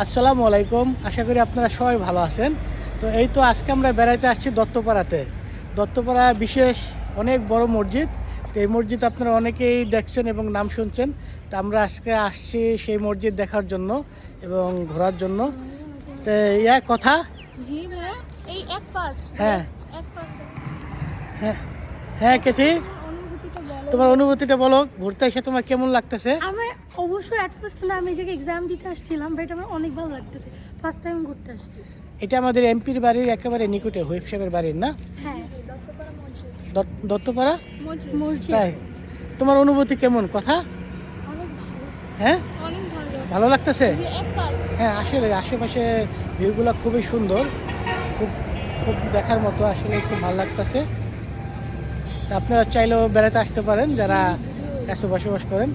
আসসালামু আলাইকুম। আশা করি আপনারা সবাই ভালো আছেন। তো এই তো আজকে আমরা বেড়াইতে আসছি দত্তপাড়াতে। দত্তপাড়া বিশেষ অনেক বড় মসজিদ। তো এই মসজিদ আপনারা অনেকেই দেখছেন এবং নাম শুনছেন। তো আমরা আজকে আসছি সেই মসজিদ দেখার জন্য এবং ঘোরার জন্য। তো ইয়া কথা? হ্যাঁ। হ্যাঁ। হ্যাঁ কেথি? অনুভূতিটা তোমার অনুভূতিটা বলো। ঘুরতে এসে তোমার কেমন লাগতেছে? অবশ্যই অ্যাট ফার্স্ট না আমি জায়গায় এক্সাম দিতে আসছিলাম বাট আমার অনেক ভালো লাগতেছে। ফার্স্ট টাইম ঘুরতে আসছি। এটা আমাদের এমপির বাড়ির একেবারে নিকটে হুইপ সাহেবের বাড়ির না? হ্যাঁ। দত্তপাড়া? মসজিদ। তাই? তোমার অনুভূতি কেমন? কথা? হ্যাঁ? ভালো। লাগতেছে? হ্যাঁ আসলে আশেপাশে ভিউগুলো খুবই সুন্দর। খুব খুব দেখার মতো আসলে খুব ভালো লাগতেছে। তা আপনারা চাইলেও বেড়াতে আসতে পারেন যারা কাছে বসবাস করেন।